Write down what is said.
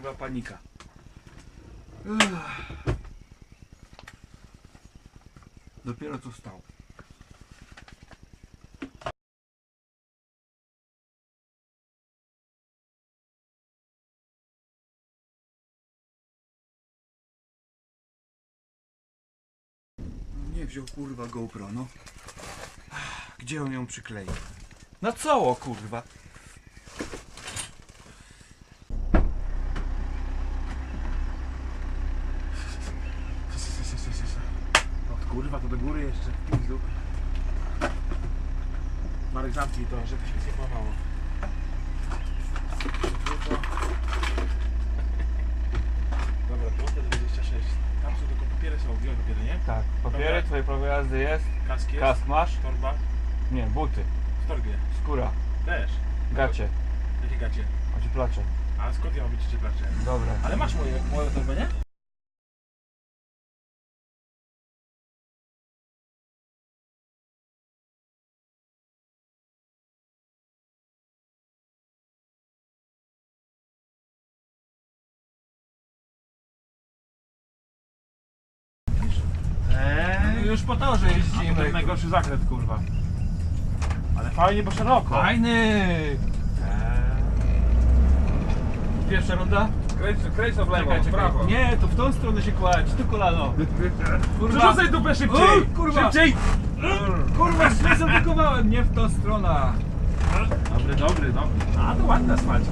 kurwa panika. Dopiero co wstał. Nie wziął kurwa GoPro, no. Gdzie on ją przykleił? Na co, kurwa? Kurwa to do góry jeszcze. w pizdu. Marek zamknij to, żeby się nie połamało. Dobra, piąte 26. Tam są tylko papiery są, gdzie papiery, nie? Tak, papiery, Dobra. twoje prawo jazdy jest, Kask jest, kask masz? torba, Nie, buty, w torbie. skóra, Też. gacie, Jakie gacie? ocieplacze. A skąd ja mam być cieplacze? Dobra. Ale masz moje, moje torbę, nie? Już po torze to jeździmy. jest najgorszy zakręt, kurwa. Ale fajnie, bo szeroko. Fajny! Eee. Pierwsza runda? Kręć, kręć to w lewo, Czekaj, w prawo. Nie, to w tą stronę się kładź, tu kolano. Kurwa. Przerzucaj dupę szybciej! O, kurwa. Szybciej! Kurwa, źle zadykowałem, nie w tą stronę. Dobry, dobry, dobry. A to ładna spać.